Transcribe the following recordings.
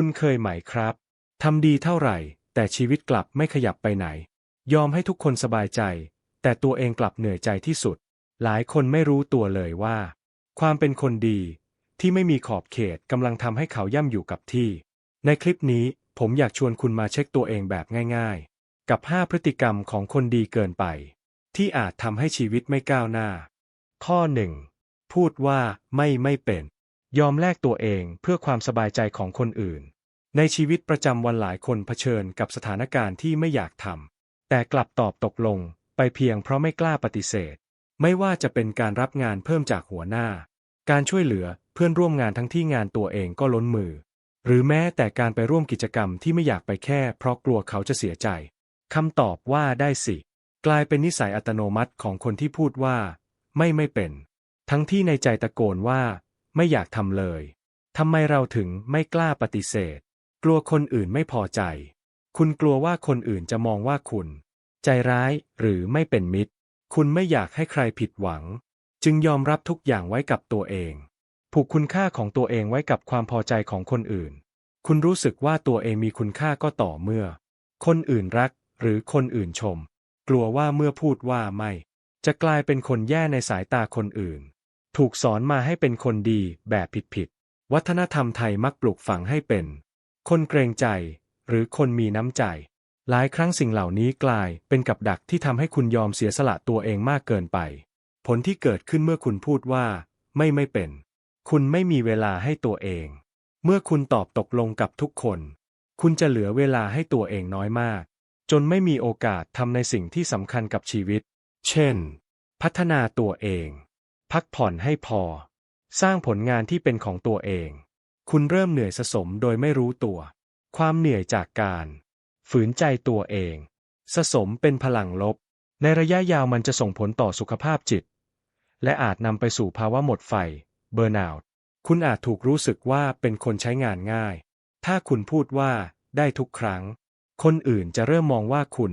คุณเคยไหมครับ ทำดีเท่าไหร่ แต่ชีวิตกลับไม่ขยับไปไหน ยอมให้ทุกคนสบายใจ แต่ตัวเองกลับเหนื่อยใจที่สุด หลายคนไม่รู้ตัวเลยว่า ความเป็นคนดีที่ไม่มีขอบเขตกำลังทำให้เขาย่ำอยู่กับที่ ในคลิปนี้ผมอยากชวนคุณมาเช็คตัวเองแบบง่ายๆ กับ 5 พฤติกรรมของคนดีเกินไป ที่อาจทำให้ชีวิตไม่ก้าวหน้า ข้อ 1. พูดว่าไม่ไม่เป็น ยอมแลกตัวเองเพื่อความสบายใจของคนอื่น ในชีวิตประจำวันหลายคนเผชิญกับสถานการณ์ที่ไม่อยากทำแต่กลับตอบตกลงไปเพียงเพราะไม่กล้าปฏิเสธ ไม่ว่าจะเป็นการรับงานเพิ่มจากหัวหน้า การช่วยเหลือเพื่อนร่วมงานทั้งที่งานตัวเองก็ล้นมือ หรือแม้แต่การไปร่วมกิจกรรมที่ไม่อยากไปแค่เพราะกลัวเขาจะเสียใจคำตอบว่าได้สิ กลายเป็นนิสัยอัตโนมัติของคนที่พูดว่า ไม่ไม่เป็น ทั้งที่ในใจตะโกนว่า ไม่อยากทำเลยทำไมเราถึงไม่กล้าปฏิเสธ กลัวคนอื่นไม่พอใจ คุณกลัวว่าคนอื่นจะมองว่าคุณ ใจร้ายหรือไม่เป็นมิตร คุณไม่อยากให้ใครผิดหวัง จึงยอมรับทุกอย่างไว้กับตัวเอง ผูกคุณค่าของตัวเองไว้กับความพอใจของคนอื่น คุณรู้สึกว่าตัวเองมีคุณค่าก็ต่อเมื่อ คนอื่นรักหรือคนอื่นชม กลัวว่าเมื่อพูดว่าไม่ จะกลายเป็นคนแย่ในสายตาคนอื่น ถูกสอนมาให้เป็นคนดีแบบผิดๆ วัฒนธรรมไทยมักปลูกฝังให้เป็น คนเกรงใจ หรือคนมีน้ำใจ หลายครั้งสิ่งเหล่านี้กลายเป็นกับดักที่ทำให้คุณยอมเสียสละตัวเองมากเกินไป ผลที่เกิดขึ้นเมื่อคุณพูดว่า ไม่ไม่เป็น คุณไม่มีเวลาให้ตัวเอง เมื่อคุณตอบตกลงกับทุกคน คุณจะเหลือเวลาให้ตัวเองน้อยมาก จนไม่มีโอกาสทำในสิ่งที่สำคัญกับชีวิต เช่น พัฒนาตัวเอง พักผ่อนให้พอ สร้างผลงานที่เป็นของตัวเอง คุณเริ่มเหนื่อยสะสมโดยไม่รู้ตัว ความเหนื่อยจากการ ฝืนใจตัวเอง สะสมเป็นพลังลบ ในระยะยาวมันจะส่งผลต่อสุขภาพจิต และอาจนำไปสู่ภาวะหมดไฟ เบอร์นาวคุณอาจถูกรู้สึกว่าเป็นคนใช้งานง่าย ถ้าคุณพูดว่าได้ทุกครั้ง คนอื่นจะเริ่มมองว่าคุณ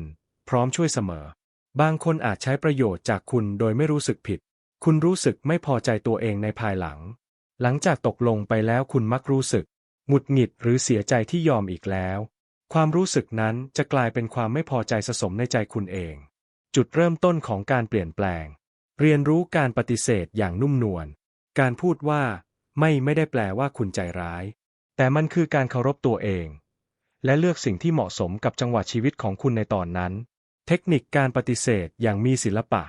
พร้อมช่วยเสมอ บางคนอาจใช้ประโยชน์จากคุณโดยไม่รู้สึกผิด คุณรู้สึกไม่พอใจตัวเองในภายหลัง หลังจากตกลงไปแล้วคุณมักรู้สึกหงุดหงิดหรือเสียใจที่ยอมอีกแล้ว ความรู้สึกนั้นจะกลายเป็นความไม่พอใจสะสมในใจคุณเอง จุดเริ่มต้นของการเปลี่ยนแปลง เรียนรู้การปฏิเสธอย่างนุ่มนวล การพูดว่า ไม่ไม่ได้แปลว่าคุณใจร้าย แต่มันคือการเคารพตัวเอง และเลือกสิ่งที่เหมาะสมกับจังหวะชีวิตของคุณในตอนนั้น เทคนิคการปฏิเสธอย่างมีศิลปะ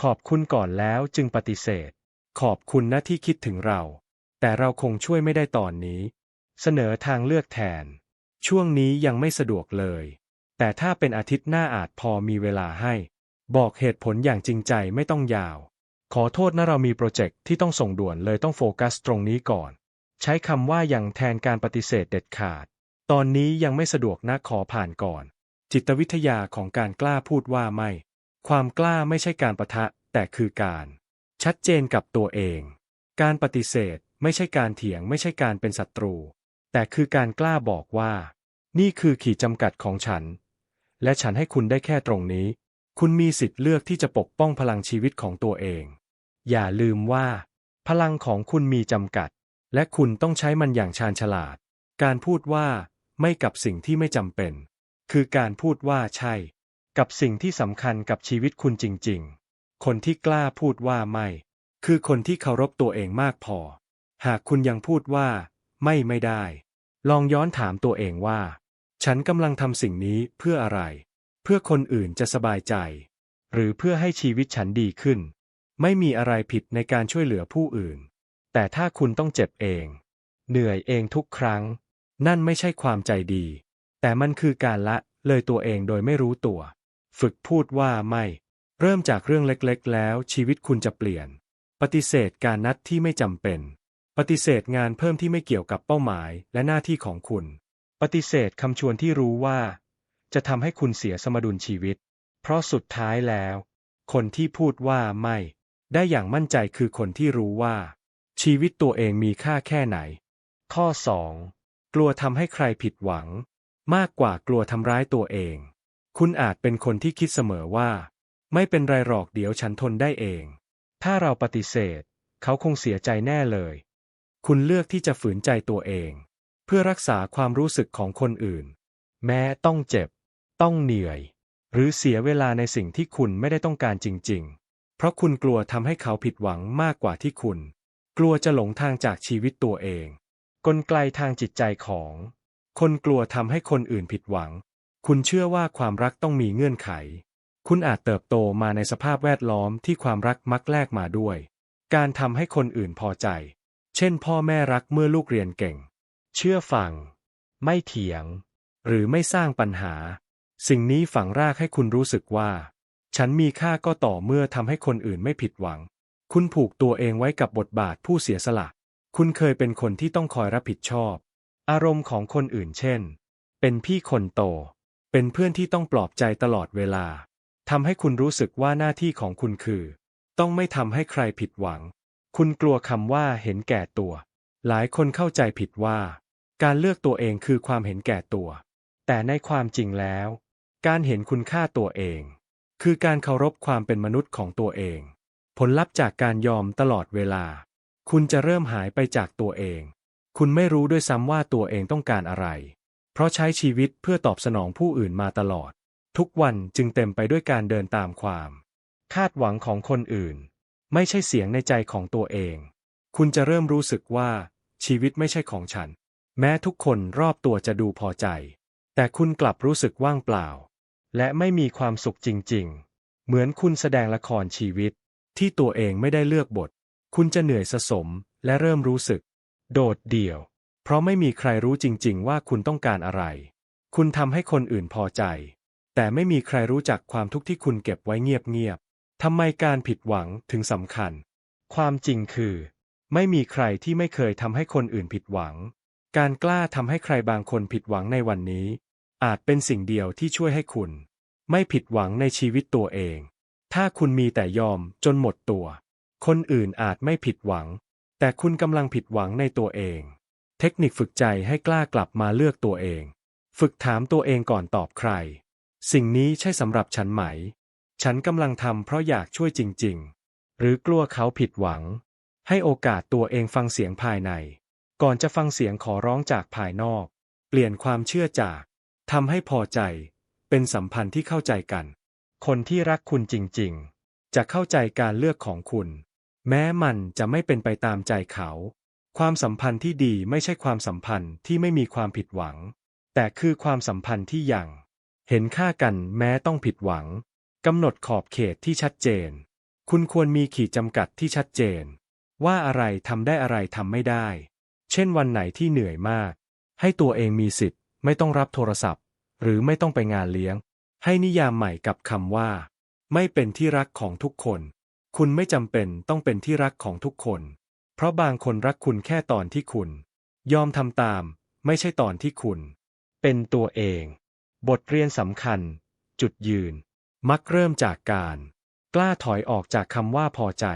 ขอบคุณก่อนแล้วจึงปฏิเสธ ขอบคุณนะที่คิดถึงเรา แต่เราคงช่วยไม่ได้ตอนนี้ เสนอทางเลือกแทน ช่วงนี้ยังไม่สะดวกเลย แต่ถ้าเป็นอาทิตย์หน้าอาจพอมีเวลาให้ บอกเหตุผลอย่างจริงใจไม่ต้องยาว ขอโทษนะเรามีโปรเจกต์ที่ต้องส่งด่วนเลยต้องโฟกัสตรงนี้ก่อน ใช้คำว่าอย่างแทนการปฏิเสธเด็ดขาด ตอนนี้ยังไม่สะดวกนะขอผ่านก่อน จิตวิทยาของการกล้าพูดว่าไม่ ความกล้าไม่ใช่การประทะ แต่คือการ ชัดเจนกับตัวเอง การปฏิเสธไม่ใช่การเถียงไม่ใช่การเป็นศัตรู แต่คือการกล้าบอกว่า นี่คือขีดจำกัดของฉัน และฉันให้คุณได้แค่ตรงนี้ คุณมีสิทธิ์เลือกที่จะปกป้องพลังชีวิตของตัวเอง อย่าลืมว่า พลังของคุณมีจำกัด และคุณต้องใช้มันอย่างชาญฉลาด การพูดว่า ไม่กับสิ่งที่ไม่จำเป็น คือการพูดว่าใช่ กับสิ่งที่สำคัญกับชีวิตคุณจริงๆ คนที่กล้าพูดว่าไม่ คือคนที่เคารพตัวเองมากพอ หากคุณยังพูดว่า ไม่ไม่ได้ ลองย้อนถามตัวเองว่า ฉันกำลังทำสิ่งนี้เพื่ออะไร เพื่อคนอื่นจะสบายใจ หรือเพื่อให้ชีวิตฉันดีขึ้น ไม่มีอะไรผิดในการช่วยเหลือผู้อื่น แต่ถ้าคุณต้องเจ็บเอง เหนื่อยเองทุกครั้ง นั่นไม่ใช่ความใจดี แต่มันคือการละเลยตัวเองโดยไม่รู้ตัว ฝึกพูดว่าไม่ เริ่มจากเรื่องเล็กๆ แล้วชีวิตคุณจะเปลี่ยน ปฏิเสธการนัดที่ไม่จำเป็น ปฏิเสธงานเพิ่มที่ไม่เกี่ยวกับเป้าหมายและหน้าที่ของคุณ ปฏิเสธคำชวนที่รู้ว่า จะทำให้คุณเสียสมดุลชีวิต เพราะสุดท้ายแล้ว คนที่พูดว่าไม่ ได้อย่างมั่นใจคือคนที่รู้ว่า ชีวิตตัวเองมีค่าแค่ไหน ข้อ 2 กลัวทำให้ใครผิดหวัง มากกว่ากลัวทำร้ายตัวเอง คุณอาจเป็นคนที่คิดเสมอว่า ไม่เป็นไรหรอกเดี๋ยวฉันทนได้เอง ถ้าเราปฏิเสธ เขาคงเสียใจแน่เลย คุณเลือกที่จะฝืนใจตัวเอง เพื่อรักษาความรู้สึกของคนอื่น แม้ต้องเจ็บ ต้องเหนื่อย หรือเสียเวลาในสิ่งที่คุณไม่ได้ต้องการจริง ๆ เพราะคุณกลัวทำให้เขาผิดหวังมากกว่าที่คุณ กลัวจะหลงทางจากชีวิตตัวเอง กลไกทางจิตใจของ คนกลัวทำให้คนอื่นผิดหวัง คุณเชื่อว่าความรักต้องมีเงื่อนไข คุณอาจเติบโตมาในสภาพแวดล้อมที่ความรักมักแลกมาด้วย การทำให้คนอื่นพอใจ เช่น พ่อแม่รักเมื่อลูกเรียนเก่ง เชื่อฟัง ไม่เถียง หรือไม่สร้างปัญหา สิ่งนี้ฝังรากให้คุณรู้สึกว่า ฉันมีค่าก็ต่อเมื่อทำให้คนอื่นไม่ผิดหวัง คุณผูกตัวเองไว้กับบทบาทผู้เสียสละ คุณเคยเป็นคนที่ต้องคอยรับผิดชอบ อารมณ์ของคนอื่นเช่น เป็นพี่คนโต เป็นเพื่อนที่ต้องปลอบใจตลอดเวลาทำให้คุณรู้สึกว่าหน้าที่ของคุณคือ ต้องไม่ทำให้ใครผิดหวัง คุณกลัวคำว่าเห็นแก่ตัว หลายคนเข้าใจผิดว่า การเลือกตัวเองคือความเห็นแก่ตัว แต่ในความจริงแล้ว การเห็นคุณค่าตัวเอง คือการเคารพความเป็นมนุษย์ของตัวเอง ผลลัพธ์จากการยอมตลอดเวลา คุณจะเริ่มหายไปจากตัวเอง คุณไม่รู้ด้วยซ้ำว่าตัวเองต้องการอะไร เพราะใช้ชีวิตเพื่อตอบสนองผู้อื่นมาตลอด ทุกวันจึงเต็มไปด้วยการเดินตามความ คาดหวังของคนอื่น ไม่ใช่เสียงในใจของตัวเอง คุณจะเริ่มรู้สึกว่า ชีวิตไม่ใช่ของฉัน แม้ทุกคนรอบตัวจะดูพอใจ แต่คุณกลับรู้สึกว่างเปล่า และไม่มีความสุขจริง ๆ เหมือนคุณแสดงละครชีวิต ที่ตัวเองไม่ได้เลือกบท คุณจะเหนื่อยสะสมและเริ่มรู้สึก โดดเดี่ยว เพราะไม่มีใครรู้จริง ๆ ว่าคุณต้องการอะไร คุณทำให้คนอื่นพอใจ แต่ไม่มีใครรู้จักความทุกข์ที่คุณเก็บไว้เงียบๆทำไมการผิดหวังถึงสำคัญ ความจริงคือ ไม่มีใครที่ไม่เคยทำให้คนอื่นผิดหวัง การกล้าทำให้ใครบางคนผิดหวังในวันนี้ อาจเป็นสิ่งเดียวที่ช่วยให้คุณ ไม่ผิดหวังในชีวิตตัวเอง ถ้าคุณมีแต่ยอมจนหมดตัว คนอื่นอาจไม่ผิดหวัง แต่คุณกำลังผิดหวังในตัวเอง เทคนิคฝึกใจให้กล้ากลับมาเลือกตัวเอง ฝึกถามตัวเองก่อนตอบใคร สิ่งนี้ใช่สำหรับฉันไหม ฉันกำลังทำเพราะอยากช่วยจริง ๆ หรือกลัวเขาผิดหวัง ให้โอกาสตัวเองฟังเสียงภายใน ก่อนจะฟังเสียงขอร้องจากภายนอก เปลี่ยนความเชื่อจากทำให้พอใจ เป็นสัมพันธ์ที่เข้าใจกัน คนที่รักคุณจริง ๆ จะเข้าใจการเลือกของคุณ แม้มันจะไม่เป็นไปตามใจเขา ความสัมพันธ์ที่ดีไม่ใช่ความสัมพันธ์ที่ไม่มีความผิดหวัง แต่คือความสัมพันธ์ที่ยัง เห็นค่ากันแม้ต้องผิดหวังกำหนดขอบเขตที่ชัดเจน คุณควรมีขีดจำกัดที่ชัดเจน ว่าอะไรทำได้อะไรทำไม่ได้ เช่นวันไหนที่เหนื่อยมาก ให้ตัวเองมีสิทธิ์ ไม่ต้องรับโทรศัพท์ หรือไม่ต้องไปงานเลี้ยง ให้นิยามใหม่กับคำว่า ไม่เป็นที่รักของทุกคน คุณไม่จำเป็นต้องเป็นที่รักของทุกคน ราะบางคนรักคุณแค่ตอนที่คุณ ยอมทำตาม ไม่ใช่ตอนที่คุณ เป็นตัวเอง บทเรียนสำคัญ จุดยืน มักเริ่มจากการ กล้าถอยออกจากคำว่าพอใจ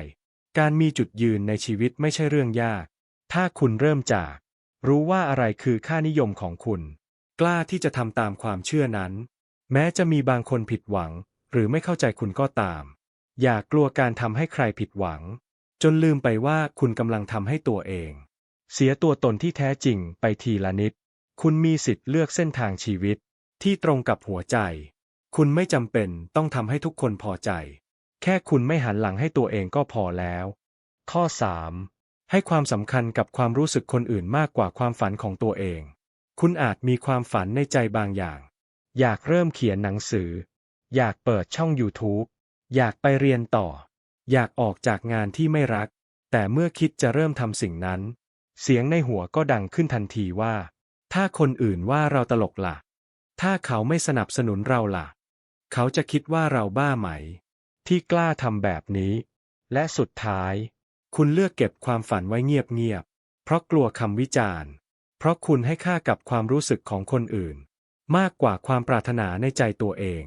การมีจุดยืนในชีวิตไม่ใช่เรื่องยาก ถ้าคุณเริ่มจาก รู้ว่าอะไรคือค่านิยมของคุณ กล้าที่จะทำตามความเชื่อนั้น แม้จะมีบางคนผิดหวัง หรือไม่เข้าใจคุณก็ตาม อย่ากลัวการทำให้ใครผิดหวัง จนลืมไปว่าคุณกำลังทำให้ตัวเอง เสียตัวตนที่แท้จริงไปทีละนิด คุณมีสิทธิ์เลือกเส้นทางชีวิต ที่ตรงกับหัวใจ คุณไม่จำเป็นต้องทำให้ทุกคนพอใจ แค่คุณไม่หันหลังให้ตัวเองก็พอแล้ว ข้อ 3. ให้ความสำคัญกับความรู้สึกคนอื่นมากกว่าความฝันของตัวเอง คุณอาจมีความฝันในใจบางอย่าง อยากเริ่มเขียนหนังสือ อยากเปิดช่อง YouTube อยากไปเรียนต่อ อยากออกจากงานที่ไม่รัก แต่เมื่อคิดจะเริ่มทำสิ่งนั้น เสียงในหัวก็ดังขึ้นทันทีว่า ถ้าคนอื่นว่าเราตลกล่ะ ถ้าเขาไม่สนับสนุนเราล่ะ เขาจะคิดว่าเราบ้าไหม ที่กล้าทำแบบนี้ และสุดท้าย คุณเลือกเก็บความฝันไว้เงียบๆเพราะกลัวคำวิจารณ์ เพราะคุณให้ค่ากับความรู้สึกของคนอื่น มากกว่าความปรารถนาในใจตัวเอง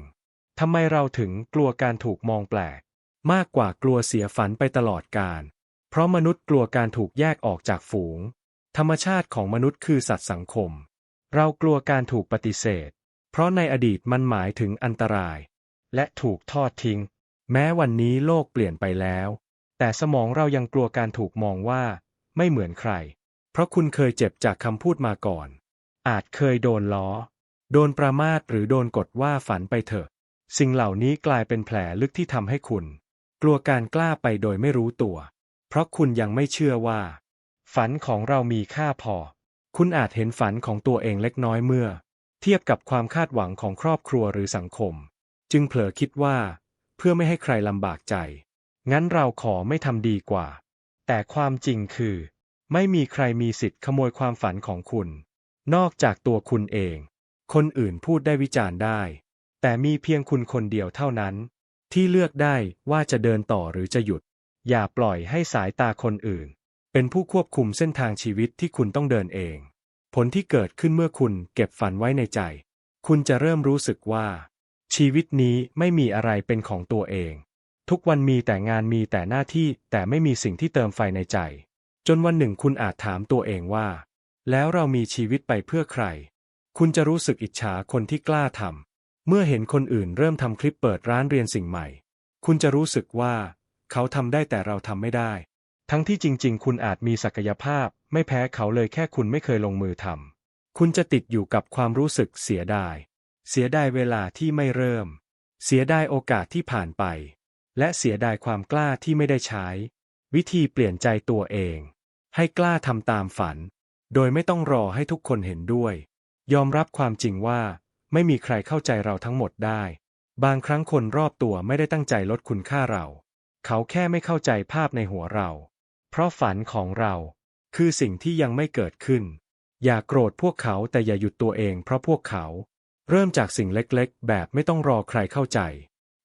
ทำไมเราถึงกลัวการถูกมองแปลก มากกว่ากลัวเสียฝันไปตลอดกาลเพราะมนุษย์กลัวการถูกแยกออกจากฝูง ธรรมชาติของมนุษย์คือสัตว์สังคม เรากลัวการถูกปฏิเสธ เพราะในอดีตมันหมายถึงอันตราย และถูกทอดทิ้ง แม้วันนี้โลกเปลี่ยนไปแล้ว แต่สมองเรายังกลัวการถูกมองว่า ไม่เหมือนใคร เพราะคุณเคยเจ็บจากคำพูดมาก่อน อาจเคยโดนล้อ โดนประมาทหรือโดนกดว่าฝันไปเถอะ สิ่งเหล่านี้กลายเป็นแผลลึกที่ทำให้คุณ กลัวการกล้าไปโดยไม่รู้ตัว เพราะคุณยังไม่เชื่อว่า ฝันของเรามีค่าพอ คุณอาจเห็นฝันของตัวเองเล็กน้อยเมื่อ เทียบกับความคาดหวังของครอบครัวหรือสังคม จึงเผลอคิดว่า เพื่อไม่ให้ใครลำบากใจ งั้นเราขอไม่ทำดีกว่า แต่ความจริงคือ ไม่มีใครมีสิทธิ์ขโมยความฝันของคุณ นอกจากตัวคุณเอง คนอื่นพูดได้วิจารณ์ได้ แต่มีเพียงคุณคนเดียวเท่านั้น ที่เลือกได้ว่าจะเดินต่อหรือจะหยุด อย่าปล่อยให้สายตาคนอื่น เป็นผู้ควบคุมเส้นทางชีวิตที่คุณต้องเดินเอง ผลที่เกิดขึ้นเมื่อคุณเก็บฝันไว้ในใจ คุณจะเริ่มรู้สึกว่า ชีวิตนี้ไม่มีอะไรเป็นของตัวเอง ทุกวันมีแต่งานมีแต่หน้าที่แต่ไม่มีสิ่งที่เติมไฟในใจ จนวันหนึ่งคุณอาจถามตัวเองว่า แล้วเรามีชีวิตไปเพื่อใคร คุณจะรู้สึกอิจฉาคนที่กล้าทำ เมื่อเห็นคนอื่นเริ่มทำคลิปเปิดร้านเรียนสิ่งใหม่ คุณจะรู้สึกว่า เขาทำได้แต่เราทำไม่ได้ ทั้งที่จริง ๆ คุณอาจมีศักยภาพ ไม่แพ้เขาเลยแค่คุณไม่เคยลงมือทำคุณจะติดอยู่กับความรู้สึกเสียดาย เสียดายเวลาที่ไม่เริ่ม เสียดายโอกาสที่ผ่านไป และเสียดายความกล้าที่ไม่ได้ใช้ วิธีเปลี่ยนใจตัวเอง ให้กล้าทำตามฝัน โดยไม่ต้องรอให้ทุกคนเห็นด้วย ยอมรับความจริงว่า ไม่มีใครเข้าใจเราทั้งหมดได้ บางครั้งคนรอบตัวไม่ได้ตั้งใจลดคุณค่าเรา เขาแค่ไม่เข้าใจภาพในหัวเรา เพราะฝันของเรา คือสิ่งที่ยังไม่เกิดขึ้น อย่าโกรธพวกเขาแต่อย่าหยุดตัวเองเพราะพวกเขา เริ่มจากสิ่งเล็กๆ แบบไม่ต้องรอใครเข้าใจ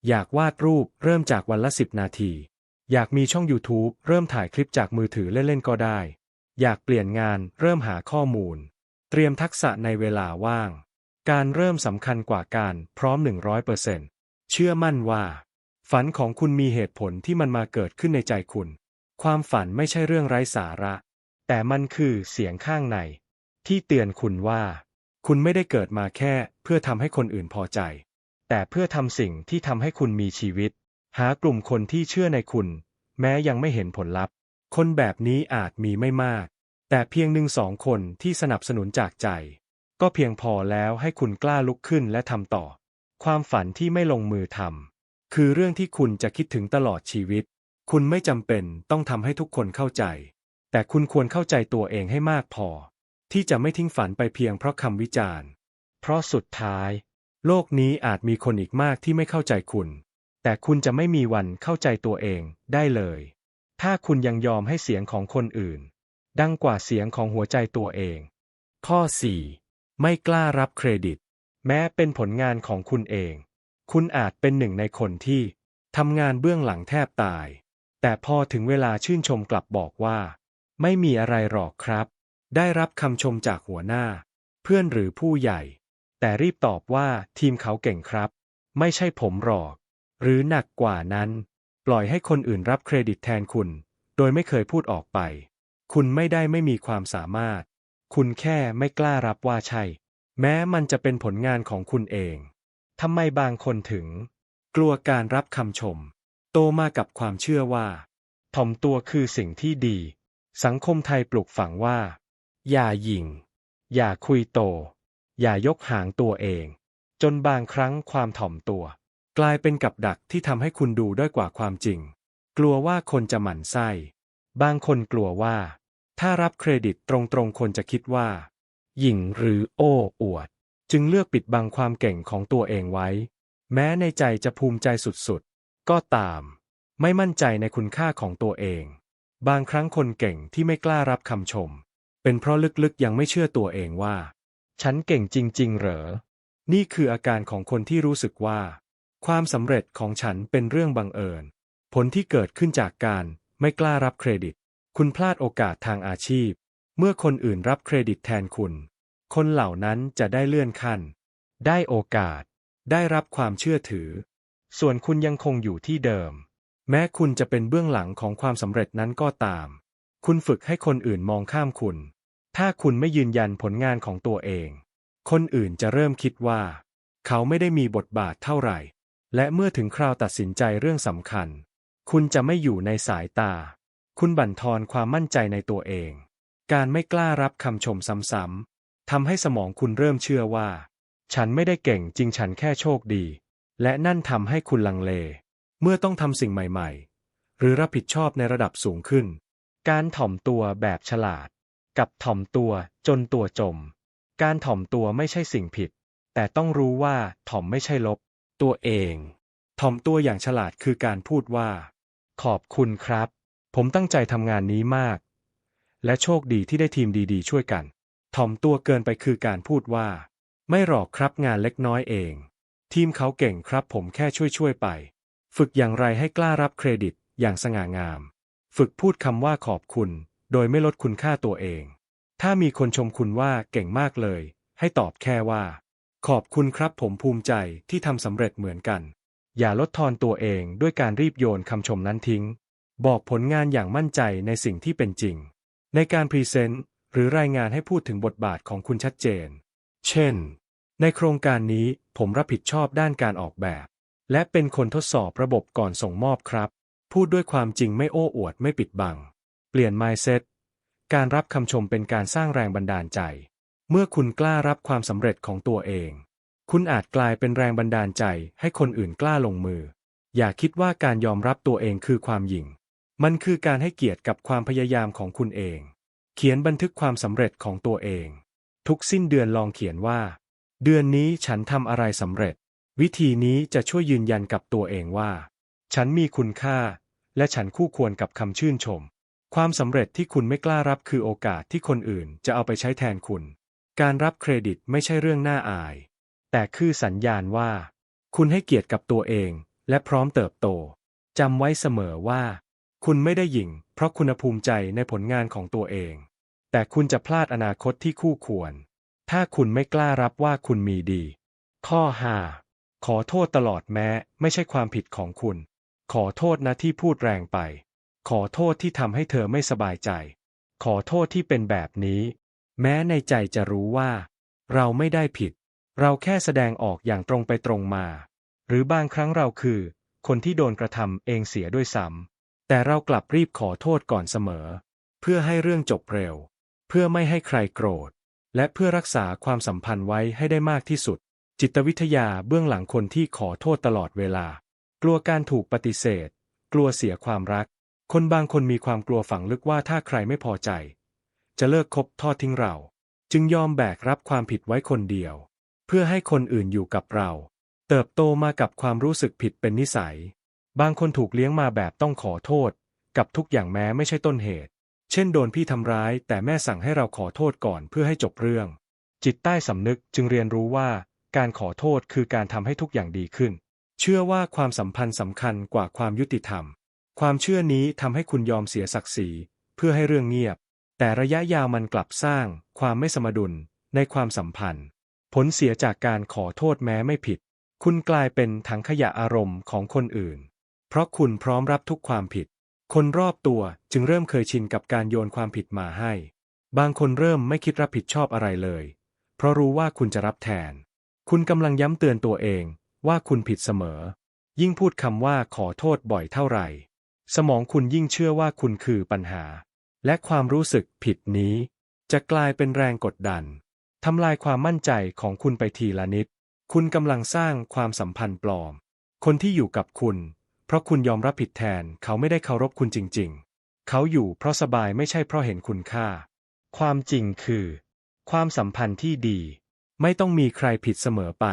อยากวาดรูปเริ่มจากวันละสิบนาที อยากมีช่อง YouTube เริ่มถ่ายคลิปจากมือถือเล่นๆก็ได้ อยากเปลี่ยนงานเริ่มหาข้อมูล เตรียมทักษะในเวลาว่าง การเริ่มสำคัญกว่าการพร้อม 100%เชื่อมั่นว่า ฝันของคุณมีเหตุผลที่มันมาเกิดขึ้นในใจคุณ ความฝันไม่ใช่เรื่องไร้สาระ แต่มันคือเสียงข้างใน ที่เตือนคุณว่า คุณไม่ได้เกิดมาแค่ เพื่อทำให้คนอื่นพอใจ แต่เพื่อทำสิ่งที่ทำให้คุณมีชีวิต หากลุ่มคนที่เชื่อในคุณ แม้ยังไม่เห็นผลลัพธ์ คนแบบนี้อาจมีไม่มาก แต่เพียงหนึ่งสองคนที่สนับสนุนจากใจ ก็เพียงพอแล้วให้คุณกล้าลุกขึ้นและทำต่อ ความฝันที่ไม่ลงมือทำคือเรื่องที่คุณจะคิดถึงตลอดชีวิต คุณไม่จำเป็นต้องทำให้ทุกคนเข้าใจ แต่คุณควรเข้าใจตัวเองให้มากพอ ที่จะไม่ทิ้งฝันไปเพียงเพราะคำวิจารณ์ เพราะสุดท้าย โลกนี้อาจมีคนอีกมากที่ไม่เข้าใจคุณ แต่คุณจะไม่มีวันเข้าใจตัวเองได้เลย ถ้าคุณยังยอมให้เสียงของคนอื่น ดังกว่าเสียงของหัวใจตัวเอง ข้อ 4. ไม่กล้ารับเครดิต แม้เป็นผลงานของคุณเอง คุณอาจเป็นหนึ่งในคนที่ทำงานเบื้องหลังแทบตาย แต่พอถึงเวลาชื่นชมกลับบอกว่า ไม่มีอะไรหรอกครับ ได้รับคำชมจากหัวหน้า เพื่อนหรือผู้ใหญ่ แต่รีบตอบว่าทีมเขาเก่งครับ ไม่ใช่ผมหรอก หรือหนักกว่านั้น ปล่อยให้คนอื่นรับเครดิตแทนคุณ โดยไม่เคยพูดออกไป คุณไม่ได้ไม่มีความสามารถ คุณแค่ไม่กล้ารับว่าใช่ แม้มันจะเป็นผลงานของคุณเองทำไมบางคนถึง กลัวการรับคำชม โตมากับความเชื่อว่า ถ่อมตัวคือสิ่งที่ดี สังคมไทยปลูกฝังว่า อย่าหยิ่ง อย่าคุยโต อย่ายกหางตัวเอง จนบางครั้งความถ่อมตัว กลายเป็นกับดักที่ทำให้คุณดูด้อยกว่าความจริง กลัวว่าคนจะหมั่นไส้ บางคนกลัวว่า ถ้ารับเครดิตตรงๆ คนจะคิดว่า หยิ่งหรือโอ้อวด จึงเลือกปิดบังความเก่งของตัวเองไว้ แม้ในใจจะภูมิใจสุดๆ ก็ตาม ไม่มั่นใจในคุณค่าของตัวเอง บางครั้งคนเก่งที่ไม่กล้ารับคำชม เป็นเพราะลึกๆยังไม่เชื่อตัวเองว่า ฉันเก่งจริง ๆ เหรอ นี่คืออาการของคนที่รู้สึกว่า ความสำเร็จของฉันเป็นเรื่องบังเอิญ ผลที่เกิดขึ้นจากการไม่กล้ารับเครดิต คุณพลาดโอกาสทางอาชีพ เมื่อคนอื่นรับเครดิตแทนคุณ คนเหล่านั้นจะได้เลื่อนขั้น ได้โอกาส ได้รับความเชื่อถือ ส่วนคุณยังคงอยู่ที่เดิม แม้คุณจะเป็นเบื้องหลังของความสำเร็จนั้นก็ตาม คุณฝึกให้คนอื่นมองข้ามคุณ ถ้าคุณไม่ยืนยันผลงานของตัวเอง คนอื่นจะเริ่มคิดว่า เขาไม่ได้มีบทบาทเท่าไหร่ และเมื่อถึงคราวตัดสินใจเรื่องสำคัญ คุณจะไม่อยู่ในสายตา คุณบั่นทอนความมั่นใจในตัวเอง การไม่กล้ารับคำชมซ้ำๆทำให้สมองคุณเริ่มเชื่อว่า ฉันไม่ได้เก่งจริงฉันแค่โชคดี และนั่นทำให้คุณลังเล เมื่อต้องทำสิ่งใหม่ๆ หรือรับผิดชอบในระดับสูงขึ้น การถ่อมตัวแบบฉลาด กับถ่อมตัวจนตัวจม การถ่อมตัวไม่ใช่สิ่งผิด แต่ต้องรู้ว่าถ่อมไม่ใช่ลบ ตัวเอง ถ่อมตัวอย่างฉลาดคือการพูดว่า ขอบคุณครับ ผมตั้งใจทำงานนี้มาก และโชคดีที่ได้ทีมดีๆ ช่วยกัน ถ่อมตัวเกินไปคือการพูดว่า ไม่หรอกครับงานเล็กน้อยเอง ทีมเขาเก่งครับผมแค่ช่วยๆไป ฝึกอย่างไรให้กล้ารับเครดิตอย่างสง่างาม ฝึกพูดคำว่าขอบคุณ โดยไม่ลดคุณค่าตัวเอง ถ้ามีคนชมคุณว่าเก่งมากเลย ให้ตอบแค่ว่า ขอบคุณครับผมภูมิใจที่ทำสำเร็จเหมือนกัน อย่าลดทอนตัวเองด้วยการรีบโยนคำชมนั้นทิ้ง บอกผลงานอย่างมั่นใจในสิ่งที่เป็นจริง ในการพรีเซนต์หรือรายงานให้พูดถึงบทบาทของคุณชัดเจน เช่น ในโครงการนี้ผมรับผิดชอบด้านการออกแบบ และเป็นคนทดสอบระบบก่อนส่งมอบครับ พูดด้วยความจริงไม่โอ้อวดไม่ปิดบัง เปลี่ยน mindset การรับคำชมเป็นการสร้างแรงบันดาลใจ เมื่อคุณกล้ารับความสำเร็จของตัวเอง คุณอาจกลายเป็นแรงบันดาลใจให้คนอื่นกล้าลงมือ อย่าคิดว่าการยอมรับตัวเองคือความหยิ่ง มันคือการให้เกียรติกับความพยายามของคุณเอง เขียนบันทึกความสำเร็จของตัวเอง ทุกสิ้นเดือนลองเขียนว่า เดือนนี้ฉันทำอะไรสำเร็จ วิธีนี้จะช่วยยืนยันกับตัวเองว่า ฉันมีคุณค่า และฉันคู่ควรกับคำชื่นชม ความสำเร็จที่คุณไม่กล้ารับคือโอกาสที่คนอื่นจะเอาไปใช้แทนคุณ การรับเครดิตไม่ใช่เรื่องน่าอาย แต่คือสัญญาณว่า คุณให้เกียรติกับตัวเอง และพร้อมเติบโตจำไว้เสมอว่า คุณไม่ได้หยิ่ง เพราะคุณภูมิใจในผลงานของตัวเอง แต่คุณจะพลาดอนาคตที่คู่ควร ถ้าคุณไม่กล้ารับว่าคุณมีดี ข้อ 5 ขอโทษตลอดแม้ ไม่ใช่ความผิดของคุณ ขอโทษนะที่พูดแรงไป ขอโทษที่ทำให้เธอไม่สบายใจ ขอโทษที่เป็นแบบนี้ แม้ในใจจะรู้ว่า เราไม่ได้ผิด เราแค่แสดงออกอย่างตรงไปตรงมา หรือบางครั้งเราคือ คนที่โดนกระทำเองเสียด้วยซ้ำ แต่เรากลับรีบขอโทษก่อนเสมอ เพื่อให้เรื่องจบเร็ว เพื่อไม่ให้ใครโกรธ และเพื่อรักษาความสัมพันธ์ไว้ให้ได้มากที่สุด จิตวิทยาเบื้องหลังคนที่ขอโทษตลอดเวลา กลัวการถูกปฏิเสธ กลัวเสียความรัก คนบางคนมีความกลัวฝังลึกว่าถ้าใครไม่พอใจ จะเลิกคบทอดทิ้งเรา จึงยอมแบกรับความผิดไว้คนเดียว เพื่อให้คนอื่นอยู่กับเรา เติบโตมากับความรู้สึกผิดเป็นนิสัย บางคนถูกเลี้ยงมาแบบต้องขอโทษ กับทุกอย่างแม้ไม่ใช่ต้นเหตุ เช่นโดนพี่ทำร้าย แต่แม่สั่งให้เราขอโทษก่อนเพื่อให้จบเรื่อง จิตใต้สำนึกจึงเรียนรู้ว่า การขอโทษคือการทำให้ทุกอย่างดีขึ้น เชื่อว่าความสัมพันธ์สำคัญกว่าความยุติธรรม ความเชื่อนี้ทำให้คุณยอมเสียศักดิ์ศรีเพื่อให้เรื่องเงียบ แต่ระยะยาวมันกลับสร้าง ความไม่สมดุลในความสัมพันธ์ ผลเสียจากการขอโทษแม้ไม่ผิด คุณกลายเป็นถังขยะอารมณ์ของคนอื่น เพราะคุณพร้อมรับทุกความผิด คนรอบตัวจึงเริ่มเคยชินกับการโยนความผิดมาให้ บางคนเริ่มไม่คิดรับผิดชอบอะไรเลย เพราะรู้ว่าคุณจะรับแทน คุณกำลังย้ำเตือนตัวเองว่าคุณผิดเสมอ ยิ่งพูดคำว่าขอโทษบ่อยเท่าไหร่ สมองคุณยิ่งเชื่อว่าคุณคือปัญหา และความรู้สึกผิดนี้ จะกลายเป็นแรงกดดันทำลายความมั่นใจของคุณไปทีละนิด คุณกำลังสร้างความสัมพันธ์ปลอม คนที่อยู่กับคุณ เพราะคุณยอมรับผิดแทนเขาไม่ได้เคารพคุณจริง ๆ เขาอยู่เพราะสบายไม่ใช่เพราะเห็นคุณค่า ความจริงคือ ความสัมพันธ์ที่ดี ไม่ต้องมีใครผิดเสมอไป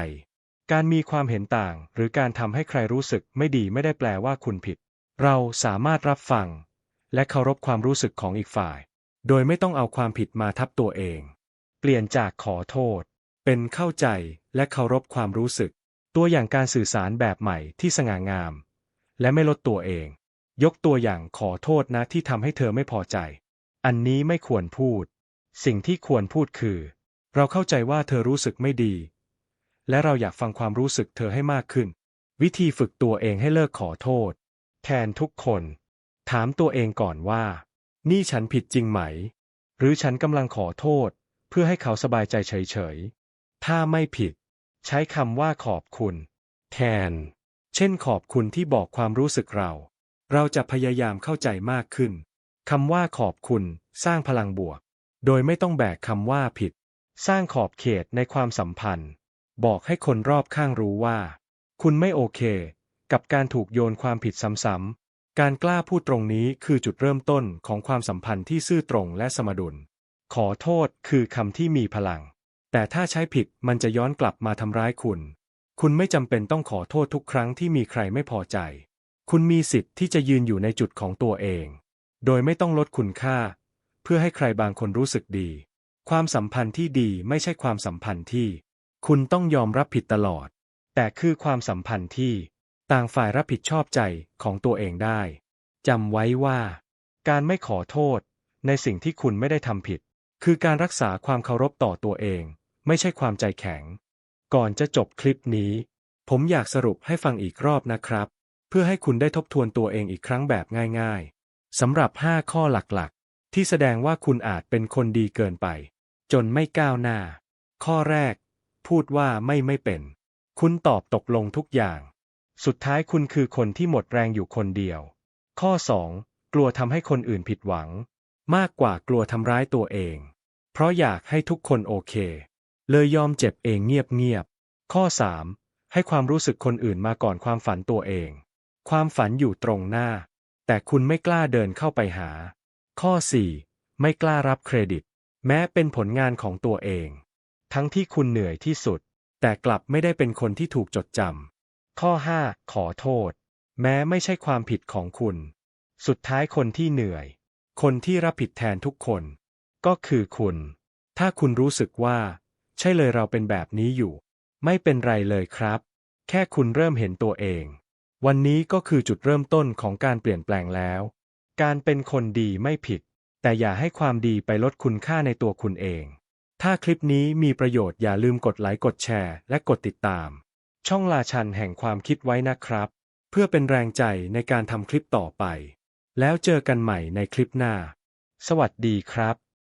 การมีความเห็นต่าง หรือการทำให้ใครรู้สึกไม่ดีไม่ได้แปลว่าคุณผิด เราสามารถรับฟัง และเคารพความรู้สึกของอีกฝ่าย โดยไม่ต้องเอาความผิดมาทับตัวเอง เปลี่ยนจากขอโทษ เป็นเข้าใจและเคารพความรู้สึก ตัวอย่างการสื่อสารแบบใหม่ที่สง่างาม และไม่ลดตัวเอง ยกตัวอย่างขอโทษนะที่ทำให้เธอไม่พอใจ อันนี้ไม่ควรพูด สิ่งที่ควรพูดคือ เราเข้าใจว่าเธอรู้สึกไม่ดี และเราอยากฟังความรู้สึกเธอให้มากขึ้น วิธีฝึกตัวเองให้เลิกขอโทษ แทนทุกคน ถามตัวเองก่อนว่า นี่ฉันผิดจริงไหม หรือฉันกำลังขอโทษ เพื่อให้เขาสบายใจเฉยๆถ้าไม่ผิด ใช้คำว่าขอบคุณ แทน เช่นขอบคุณที่บอกความรู้สึกเรา เราจะพยายามเข้าใจมากขึ้น คำว่าขอบคุณสร้างพลังบวก โดยไม่ต้องแบกคำว่าผิด สร้างขอบเขตในความสัมพันธ์ บอกให้คนรอบข้างรู้ว่า คุณไม่โอเค กับการถูกโยนความผิดซ้ำๆ การกล้าพูดตรงนี้คือจุดเริ่มต้นของความสัมพันธ์ที่ซื่อตรงและสมดุล ขอโทษคือคำที่มีพลัง แต่ถ้าใช้ผิดมันจะย้อนกลับมาทำร้ายคุณ คุณไม่จำเป็นต้องขอโทษทุกครั้งที่มีใครไม่พอใจ คุณมีสิทธิ์ที่จะยืนอยู่ในจุดของตัวเอง โดยไม่ต้องลดคุณค่า เพื่อให้ใครบางคนรู้สึกดี ความสัมพันธ์ที่ดีไม่ใช่ความสัมพันธ์ที่ คุณต้องยอมรับผิดตลอด แต่คือความสัมพันธ์ที่ ต่างฝ่ายรับผิดชอบใจของตัวเองได้จำไว้ว่า การไม่ขอโทษ ในสิ่งที่คุณไม่ได้ทำผิด คือการรักษาความเคารพต่อตัวเอง ไม่ใช่ความใจแข็ง ก่อนจะจบคลิปนี้ ผมอยากสรุปให้ฟังอีกรอบนะครับ เพื่อให้คุณได้ทบทวนตัวเองอีกครั้งแบบง่าย ๆสำหรับ 5 ข้อหลักๆ ที่แสดงว่าคุณอาจเป็นคนดีเกินไป จนไม่ก้าวหน้า ข้อแรก พูดว่าไม่ไม่เป็น คุณตอบตกลงทุกอย่าง สุดท้ายคุณคือคนที่หมดแรงอยู่คนเดียว ข้อ 2 กลัวทำให้คนอื่นผิดหวัง มากกว่ากลัวทำร้ายตัวเอง เพราะอยากให้ทุกคนโอเค เลยยอมเจ็บเองเงียบๆ ข้อ 3 ให้ความรู้สึกคนอื่นมาก่อนความฝันตัวเอง ความฝันอยู่ตรงหน้า แต่คุณไม่กล้าเดินเข้าไปหา ข้อ 4 ไม่กล้ารับเครดิต แม้เป็นผลงานของตัวเอง ทั้งที่คุณเหนื่อยที่สุด แต่กลับไม่ได้เป็นคนที่ถูกจดจำข้อ 5 ขอโทษ แม้ไม่ใช่ความผิดของคุณ สุดท้ายคนที่เหนื่อย คนที่รับผิดแทนทุกคน ก็คือคุณ ถ้าคุณรู้สึกว่า ช่เลยเราเป็นแบบนี้อยู่ ไม่เป็นไรเลยครับ แค่คุณเริ่มเห็นตัวเอง วันนี้ก็คือจุดเริ่มต้นของการเปลี่ยนแปลงแล้ว การเป็นคนดีไม่ผิด แต่อย่าให้ความดีไปลดคุณค่าในตัวคุณเอง ถ้าคลิปนี้มีประโยชน์อย่าลืมกดไลค์กดแชร์และกดติดตาม ช่องราชันแห่งความคิดไว้นะครับ เพื่อเป็นแรงใจในการทำคลิปต่อไป แล้วเจอกันใหม่ในคลิปหน้า สวัสดีครับ